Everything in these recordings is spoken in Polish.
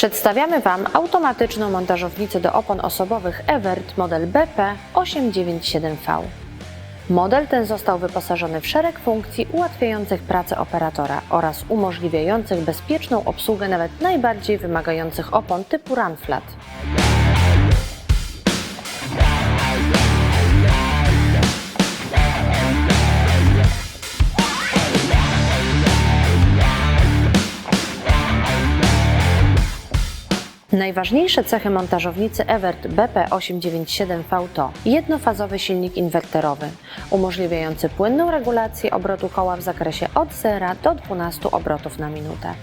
Przedstawiamy Wam automatyczną montażownicę do opon osobowych Evert model BP897V. Model ten został wyposażony w szereg funkcji ułatwiających pracę operatora oraz umożliwiających bezpieczną obsługę nawet najbardziej wymagających opon typu run Najważniejsze cechy montażownicy Evert BP897V to jednofazowy silnik inwerterowy, umożliwiający płynną regulację obrotu koła w zakresie od 0 do 12 obrotów na minutę.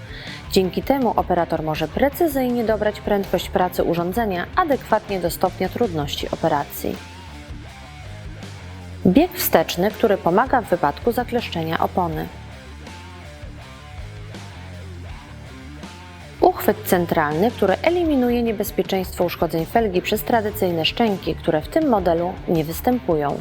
Dzięki temu operator może precyzyjnie dobrać prędkość pracy urządzenia adekwatnie do stopnia trudności operacji. Bieg wsteczny, który pomaga w wypadku zakleszczenia opony. Uchwyt centralny, który eliminuje niebezpieczeństwo uszkodzeń felgi przez tradycyjne szczęki, które w tym modelu nie występują.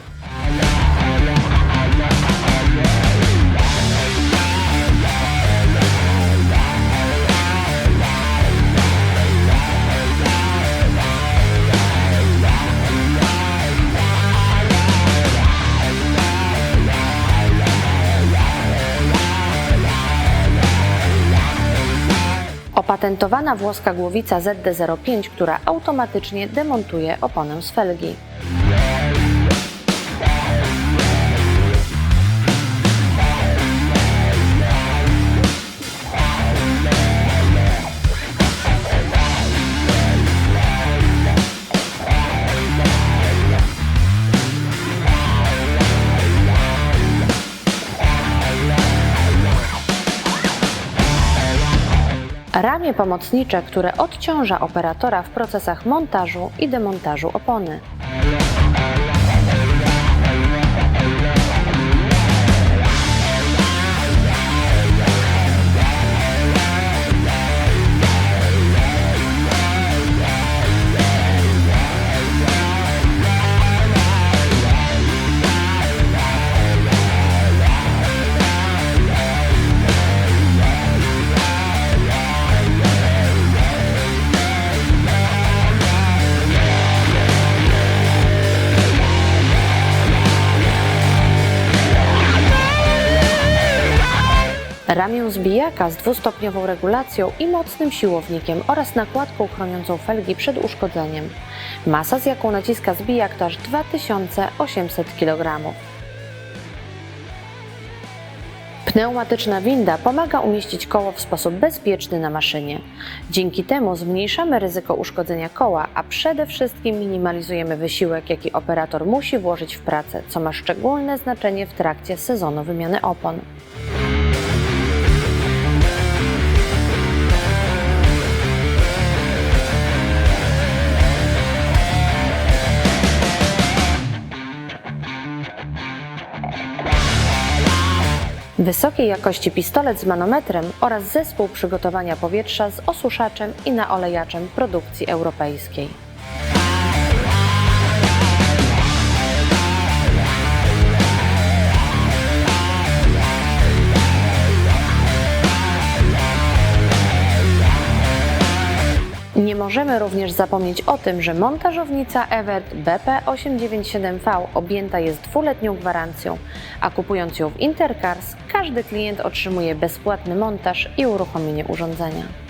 Opatentowana włoska głowica ZD05, która automatycznie demontuje oponę z felgi. Ramię pomocnicze, które odciąża operatora w procesach montażu i demontażu opony. Ramię zbijaka z dwustopniową regulacją i mocnym siłownikiem oraz nakładką chroniącą felgi przed uszkodzeniem. Masa, z jaką naciska zbijak to aż 2800 kg. Pneumatyczna winda pomaga umieścić koło w sposób bezpieczny na maszynie. Dzięki temu zmniejszamy ryzyko uszkodzenia koła, a przede wszystkim minimalizujemy wysiłek, jaki operator musi włożyć w pracę, co ma szczególne znaczenie w trakcie sezonu wymiany opon. Wysokiej jakości pistolet z manometrem oraz zespół przygotowania powietrza z osuszaczem i naolejaczem produkcji europejskiej. Nie możemy również zapomnieć o tym, że montażownica Evert BP897V objęta jest dwuletnią gwarancją, a kupując ją w Intercars, każdy klient otrzymuje bezpłatny montaż i uruchomienie urządzenia.